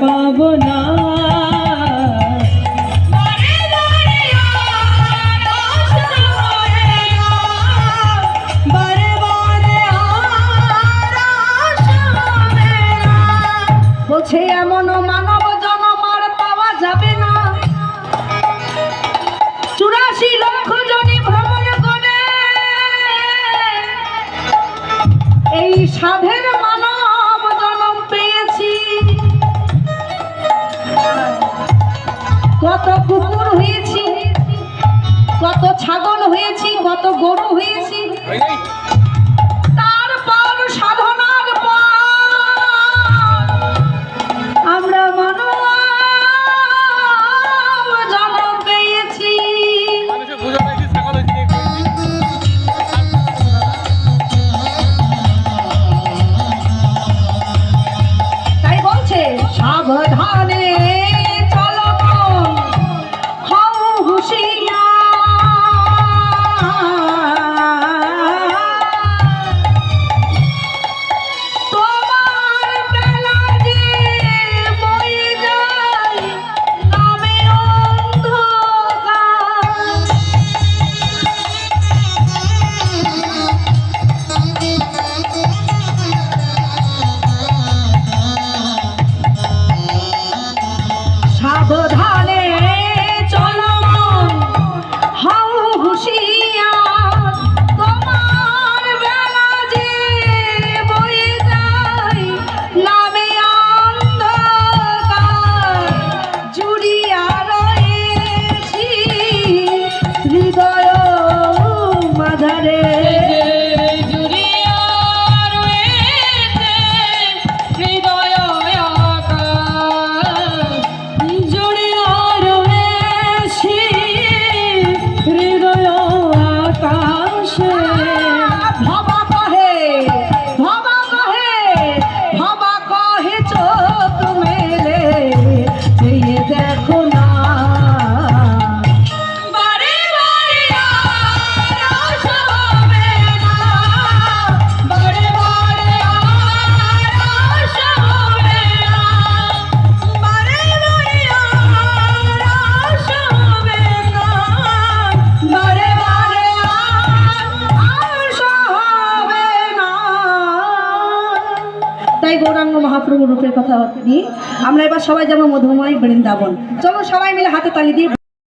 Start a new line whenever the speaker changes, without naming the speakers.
পাব না
বলছে এমন মানব জনম আর পাওয়া যাবে না। চুরাশি লক্ষ জনই ভ্রমণ করে। এই সাধের ছাগল হয়েছি কত গরু হয়েছি। তারপর সাধনার পর আমরা মানব জন্ম পেয়েছি। তাই বলছে সাবধানে মাঝারে
জুড়িয়া
মহাপ্রভু রূপের কথা নিয়ে আমরা এবার সবাই যেমন মধুময় বৃন্দাবন। চলো সবাই মিলে হাতে তালি দিয়ে